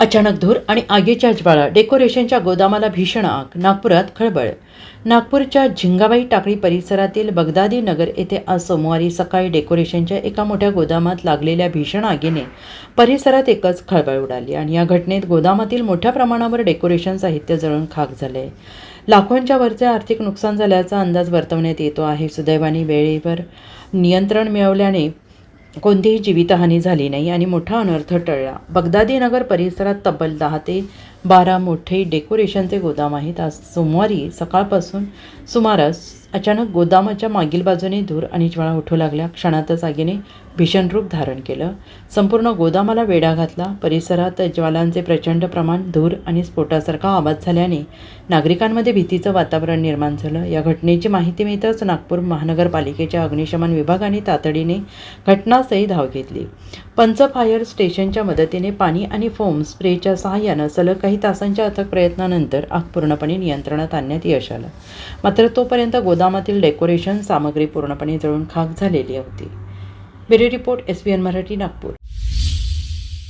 अचानक धूर आणि आगीच्या ज्वाळा डेकोरेशनच्या गोदामाला भीषण आग नागपुरात खळबळ. नागपूरच्या झिंगाबाई टाकळी परिसरातील बगदादी नगर येथे आज सोमवारी सकाळी डेकोरेशनच्या एका मोठ्या गोदामात लागलेल्या भीषण आगीने परिसरात एकच खळबळ उडाली आणि या घटनेत गोदामातील मोठ्या प्रमाणावर डेकोरेशन साहित्य जळून खाक झाले. लाखोंच्या वरचे आर्थिक नुकसान झाल्याचा अंदाज वर्तवण्यात येतो आहे. सुदैवाने वेळेवर नियंत्रण मिळवल्याने कोणतीही जीवितहानी झाली नाही आणि मोठा अनर्थ टळला. बगदादी नगर परिसरात तब्बल दहा ते बारा मोठे डेकोरेशनचे गोदाम आहेत. आज सोमवारी सकाळपासून सुमारास अचानक गोदामाच्या मागील बाजूने धूर आणि ज्वाळा उठू लागल्या. क्षणातच आगीने भीषण रूप धारण केलं. संपूर्ण गोदामाला वेढा घातला. परिसरात ज्वालांचे प्रचंड प्रमाण धूर आणि स्फोटासारखा आवाज झाल्याने नागरिकांमध्ये भीतीचं वातावरण निर्माण झालं. या घटनेची माहिती मिळताच नागपूर महानगरपालिकेच्या अग्निशमन विभागाने तातडीने घटनास्थळी धाव घेतली. पंच फायर स्टेशनच्या मदतीने पाणी आणि फोम स्प्रेच्या सहाय्यानं सलग काही तासांच्या अथक प्रयत्नानंतर आग पूर्णपणे नियंत्रणात आणण्यात यश आलं. मात्र तोपर्यंत गोदामातील डेकोरेशन सामग्री पूर्णपणे जळून खाक झालेली होती. Bureau report S B N Marathi Nagpur.